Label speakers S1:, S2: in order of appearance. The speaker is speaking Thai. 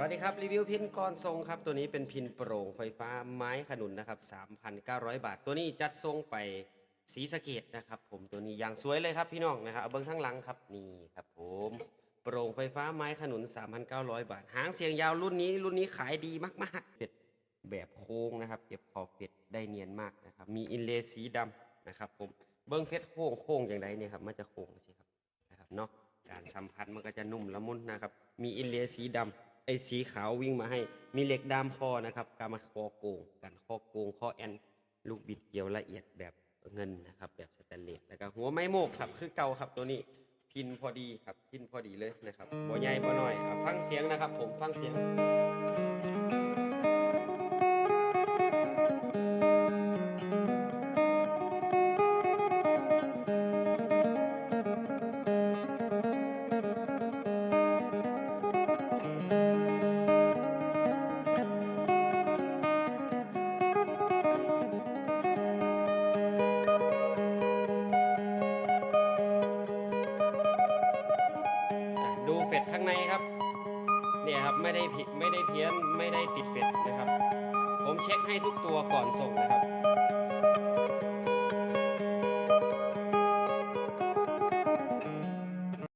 S1: วัสดีครับ รีวิวพินก่อนทรงครับ ตัวนี้เป็นพินโปร่งไฟฟ้าไม้ขนุนนะครับ 3,900 บาท ตัวนี้จัดทรงไปสีสะเกตนะครับ ผมตัวนี้อย่างสวยเลยครับพี่น้องนะครับเอาเบิ้งข้างหลังครับนี่ครับผมโปร่งไฟฟ้าไม้ขนุน 3,900 บาท หางเสียงยาวรุ่นนี้ รุ่นนี้ขายดีมากๆเป็ดแบบโค้งนะครับ เก็บขอบเป็ดได้เนียนมากนะครับ มีอินเลสีดำนะครับ ผมเบิ้งเฟสโค้งโค้งอย่างไรเนี่ยครับมันจะโค้งสิครับนะครับเนาะการสัมผัสมันก็จะนุ่มละมุนนะครับ มีอินเลสีดำ ไอ้สีขาววิ่งมาให้ มีเหล็กดามคอนะครับการมาคอโกงกันคอโกงคอแอนลูกบิดเกี่ยวละเอียดแบบเงินนะครับ แบบสแตนเลสแล้วก็หัวไม้โมกครับ คือเก่าครับตัวนี้พินพอดีครับพินพอดีเลยนะครับบ่ใหญ่บ่น้อยฟังเสียงนะครับ ผมฟังเสียง ดูเฟดข้างในครับ เนี่ยครับไม่ได้ผิดไม่ได้เพี้ยนไม่ได้ติดเฟดนะครับ ผมเช็คให้ทุกตัวก่อนส่งนะครับ